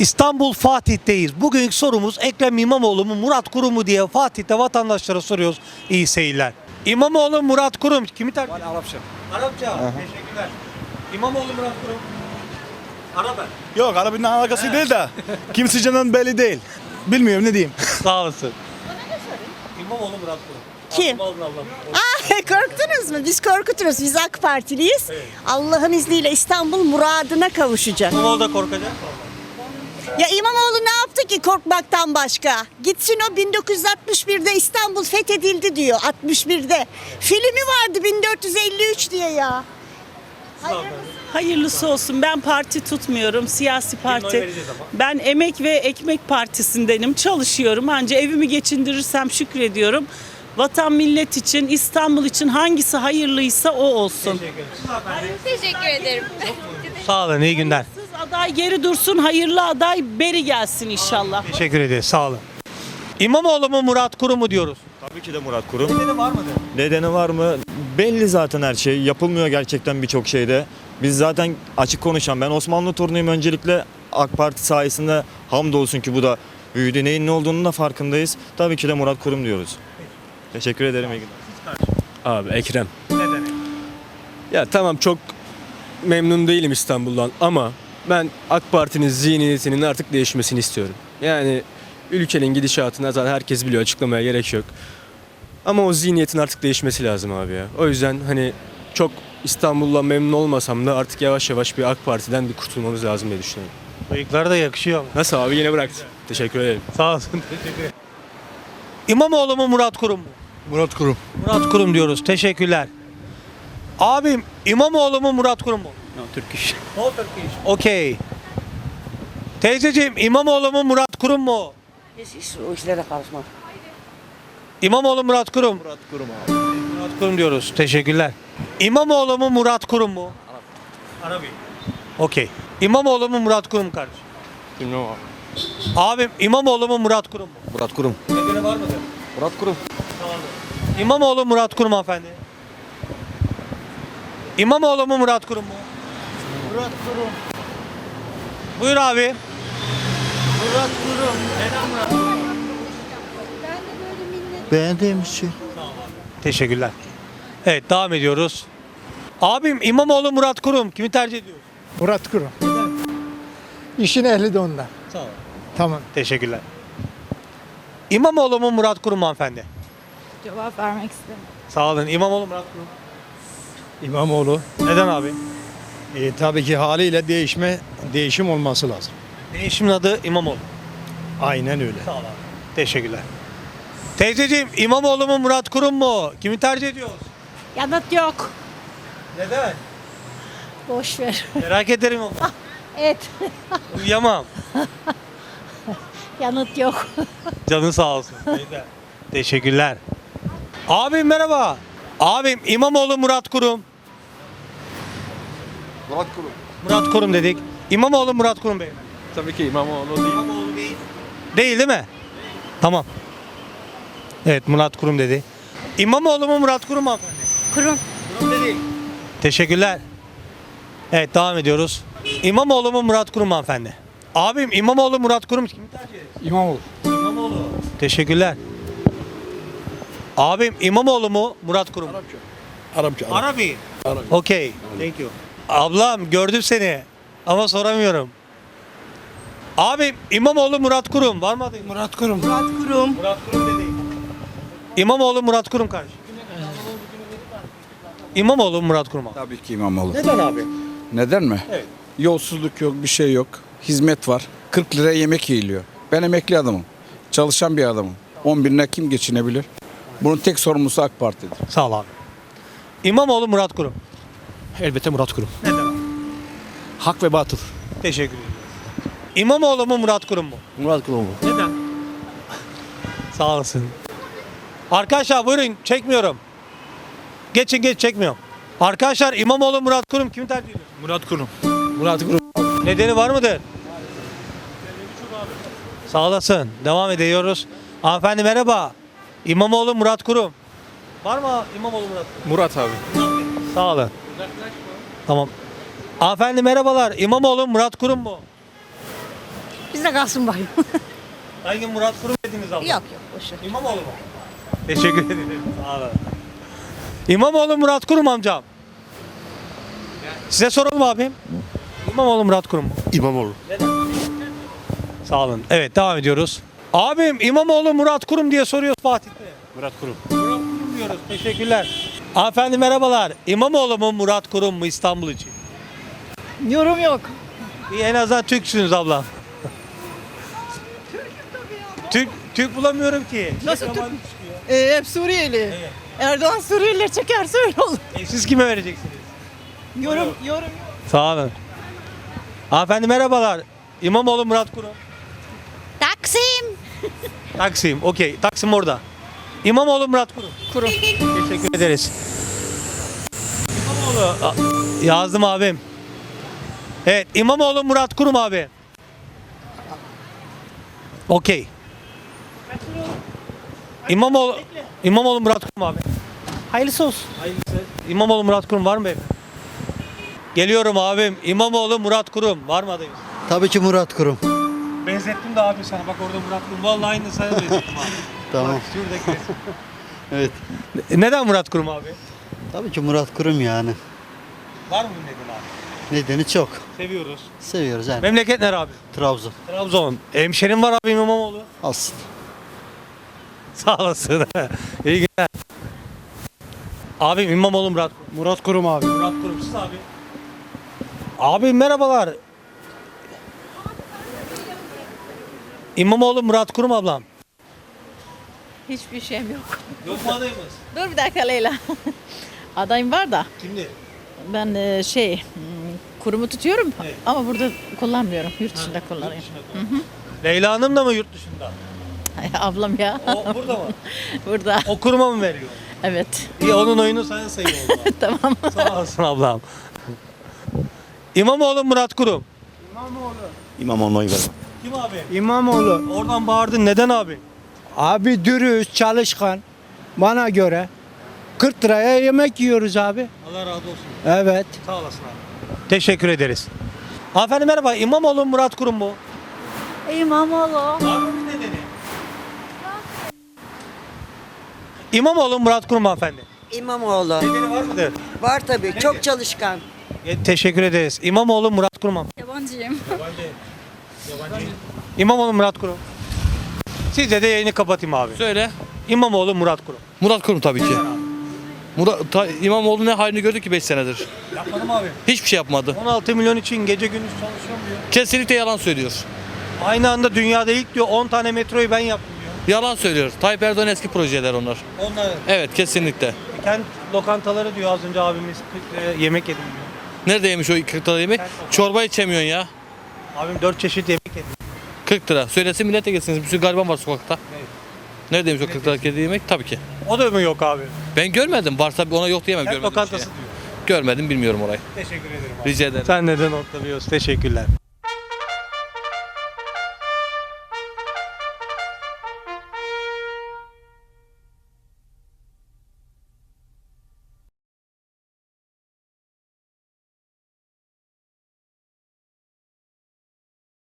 İstanbul Fatih'teyiz. Bugünkü sorumuz Ekrem İmamoğlu mu Murat Kurum mu diye Fatih'te vatandaşlara soruyoruz. İyi seyirler. İmamoğlu Murat Kurum kimi tercih ediyorsun? Arapça. Arapça. Teşekkürler. İmamoğlu Murat Kurum. Araba. Yok Arap'ın alakası değil de kimse canın belli değil. Bilmiyorum ne diyeyim. Sağ olasın. İmamoğlu Murat Kurum. Kim? Allah Allah. Ah, korktunuz mu? Biz korkuturuz. Biz AK Partiliyiz. Allah'ın izniyle İstanbul muradına kavuşacak. İmamoğlu da korkacak. Ya İmamoğlu ne yaptı ki korkmaktan başka? Gitsin o 1961'de İstanbul fethedildi diyor. 61'de. Filmi vardı 1453 diye ya. Hayırlısı olsun. Ben parti tutmuyorum. Siyasi parti. Ben Emek ve Ekmek Partisi'ndenim. Çalışıyorum. Anca evimi geçindirirsem şükrediyorum. Vatan millet için, İstanbul için hangisi hayırlıysa o olsun. Teşekkür ederim. Sağ olun. iyi günler. Aday geri dursun, hayırlı aday beri gelsin inşallah. Teşekkür ederiz. Sağ olun. İmamoğlu mu Murat Kurum mu diyoruz? Tabii ki de Murat Kurum. Nedeni var mıdır? Nedeni var mı? Belli zaten her şey. Yapılmıyor gerçekten birçok şeyde. Biz zaten açık konuşan ben Osmanlı torunuyum öncelikle AK Parti sayesinde hamdolsun ki bu da büyüdü. Neyin ne olduğunun da farkındayız. Tabii ki de Murat Kurum diyoruz. Teşekkür ederim. iyi günler. Abi Ekrem. Neden? Ya tamam çok memnun değilim İstanbul'dan ama ben AK Parti'nin zihniyetinin artık değişmesini istiyorum. Yani ülkenin gidişatını zaten herkes biliyor açıklamaya gerek yok. Ama o zihniyetin artık değişmesi lazım abi ya. O yüzden hani çok İstanbul'dan memnun olmasam da artık yavaş yavaş bir AK Parti'den bir kurtulmamız lazım diye düşünüyorum. Bıyıkları da yakışıyor. Nasıl abi yine bıraktı. Teşekkür ederim. Sağ olsun. Teşekkür ederim. İmamoğlu mu Murat Kurum mu? Murat Kurum. Murat Kurum diyoruz. Teşekkürler. Abim İmamoğlu mu Murat Kurum mu? No, Türk iş. No Turkish. Okey. Teyzeciğim İmamoğlu mu Murat Kurum mu? Hiç o işlere karışmam. İmamoğlu Murat Kurum. Murat Kurum abi. Murat Kurum diyoruz. Teşekkürler. İmamoğlu mu Murat Kurum mu? Arap. Arabi. Okey. İmamoğlu mu Murat Kurum mu kardeşim? Bilmiyorum abi. Abim İmamoğlu mu Murat Kurum mu? Murat Kurum. Nedeni var mıdır? Murat Kurum. İmamoğlu Murat Kurum hanımefendi. İmamoğlu mu Murat Kurum mu? Murat Kurum. Buyur abi. Murat Kurum. Neden Murat Kurum? Beğendiğim için. Teşekkürler. Evet devam ediyoruz. Abim İmamoğlu Murat Kurum. Kimi tercih ediyorsun? Murat Kurum. İşin ehli de ondan. Sağ ol. Tamam. Teşekkürler. İmamoğlu mu Murat Kurum hanımefendi? Cevap vermek istemiyorum. Sağ olun. İmamoğlu Murat Kurum. İmamoğlu. Neden abi? E, tabii ki haliyle değişme, değişim olması lazım. Değişimin adı İmamoğlu. Aynen öyle. Sağ ol abi. Teşekkürler. Teyzeciğim İmamoğlu mu Murat Kurum mu? Kimi tercih ediyoruz? Yanıt yok. Neden? Boş ver. Merak ederim ama. Evet. Uyuyamam. Yanıt yok. Canın sağ olsun. Teyze. Teşekkürler. Abim merhaba. Abim İmamoğlu Murat Kurum. Murat Kurum. Murat Kurum dedik. İmamoğlu Murat Kurum Bey. Tabii ki İmamoğlu değil. İmamoğlu değil. Değil değil mi? Tamam. Evet Murat Kurum dedi. İmamoğlu mu Murat Kurum mu hanımefendi? Kurum. Kurum dedi. Teşekkürler. Evet devam ediyoruz. İmamoğlu mu Murat Kurum mu hanımefendi? Abim İmamoğlu Murat Kurum kimi tercih ederiz? İmamoğlu. İmamoğlu. Teşekkürler. Abim İmamoğlu mu Murat Kurum? mu? Arapça. Arabi. Okey. Thank you. Ablam gördüm seni ama soramıyorum. Abim İmamoğlu Murat Kurum var mı adayın? Murat Kurum. Murat Kurum. Murat Kurum dedi. İmamoğlu Murat Kurum kardeşim. İmamoğlu Murat Kurum abi. Tabii ki İmamoğlu. Neden abi? Neden mi? Evet. Yolsuzluk yok, bir şey yok. Hizmet var. 40 liraya yemek yiyiliyor. Ben emekli adamım. Çalışan bir adamım. 10 binine kim geçinebilir? Bunun tek sorumlusu AK Parti'dir. Sağ ol abi. İmamoğlu Murat Kurum. Elbette Murat Kurum. Neden? Hak ve batıl. Teşekkür ederim. İmamoğlu mu Murat Kurum mu? Murat Kurum. Neden? Sağ olasın. Arkadaşlar buyurun çekmiyorum. Geçin geç çekmiyorum. Arkadaşlar İmamoğlu Murat Kurum kimi tercih ediyor? Murat Kurum. Murat Kurum. Nedeni var mıdır? Sağ olasın. Devam ediyoruz. Hanımefendi merhaba. İmamoğlu Murat Kurum. Var mı İmamoğlu Murat Kurum? Murat abi. Sağ olun. Tamam. Hanımefendi merhabalar. İmamoğlu Murat Kurum mu? Bize kalsın bayım. Hangi Murat Kurum dediniz abla? yok yok boş ver. İmamoğlu mu? Teşekkür ederim. Sağ olun. İmamoğlu Murat Kurum amcam. Size soralım abim. İmamoğlu Murat Kurum mu? İmamoğlu. Sağ olun. Evet devam ediyoruz. Abim İmamoğlu Murat Kurum diye soruyoruz Fatih'te. Murat Kurum. Murat Kurum diyoruz. Teşekkürler. Hanımefendi merhabalar. İmamoğlu mu Murat Kurum mu İstanbul için? Yorum yok. İyi, en azından Türksünüz ablam. Türk, Türk bulamıyorum ki. Nasıl Türk? Ee, hep Suriyeli. Erdoğan Suriyeliler çekerse öyle olur. E, siz kime vereceksiniz? Yorum, yorum yok. Sağ olun. Hanımefendi merhabalar. İmamoğlu Murat Kurum. Taksim. Taksim. Okey. Taksim orada. İmamoğlu Murat Kurum. Kurum. Teşekkür ederiz. İmamoğlu. A- Yazdım abim. Evet. İmamoğlu Murat Kurum abi. Okey. İmamoğlu, İmamoğlu Murat Kurum abi. Hayırlısı olsun. Hayırlısı. İmamoğlu Murat Kurum var mı efendim? Geliyorum abim. İmamoğlu Murat Kurum. Var mı adayımız? Tabii ki Murat Kurum. Benzettim de abi sana. Bak orada Murat Kurum. Vallahi aynı sana benzettim abi. Tamam. Bak şuradaki. Evet. Neden Murat Kurum abi? Tabii ki Murat Kurum yani. Var mı bir neden abi? Nedeni çok. Seviyoruz. Seviyoruz yani. Memleket nere abi? Trabzon. Trabzon. Hemşerim var abi İmamoğlu. Alsın. Sağ olasın. İyi günler. Abim İmamoğlu Murat Kurum. Murat Kurum abi. Murat Kurum siz abi. Abi merhabalar. İmamoğlu Murat Kurum ablam. Hiçbir şeyim yok. Yok mu adayımız? Dur bir dakika Leyla. Adayım var da Kimdi? ben e, şey hmm, kurumu tutuyorum Evet. ama burada kullanmıyorum. Yurt dışında kullanıyorum. Leyla Hanım da mı yurt dışında? Ablam ya. O burada mı? burada. O kuruma mı veriyor? Evet. İyi onun oyunu sana sayıyor o zaman. tamam. Sağ olasın ablam. İmamoğlu Murat Kurum. İmamoğlu'na oy ver. Kim abi? İmamoğlu. Oradan bağırdın neden abi? Abi dürüst, çalışkan. Bana göre. 40 liraya yemek yiyoruz abi. Allah razı olsun. Evet. Sağ olasın abi. Teşekkür ederiz. Hanımefendi merhaba. İmamoğlu Murat Kurum mu? İmamoğlu. Bir nedeni? İmamoğlu Murat Kurum hanımefendi. İmamoğlu. Nedeni var mıdır? Var tabii. Çok çalışkan. E, teşekkür ederiz. İmamoğlu Murat Kurum hanımefendi. Yabancıyım. İmamoğlu Murat Kurum. Sizce de yayını kapatayım abi. Söyle. İmamoğlu Murat Kurum. Murat Kurum tabii ki. Murat, ta, İmamoğlu ne halini gördük ki 5 senedir. Yapmadım abi. Hiçbir şey yapmadı. 16 milyon için gece gündüz çalışıyorum diyor. Kesinlikle yalan söylüyor. Aynı anda dünyada ilk diyor 10 tane metroyu ben yaptım diyor. Yalan söylüyor. Tayyip Erdoğan eski projeler onlar. Onlar Evet kesinlikle. kent lokantaları diyor az önce abimiz 40 liraya yemek yedim diyor. Nerede yemiş o 40 lira yemek? Çorba içemiyorsun ya. Abim 4 çeşit yemek yedim. 40 lira. Söylesin millete gelsiniz. Bir sürü gariban var sokakta. Neredeymiş o 40 lira yediği yemek? Tabii ki. O da mı yok abi? Ben görmedim. Varsa ona yok diyemem. Kent görmedim bir lokantası diyor. Görmedim bilmiyorum orayı. Teşekkür ederim abi. Rica ederim. Sen neden noktalıyorsun? Teşekkürler.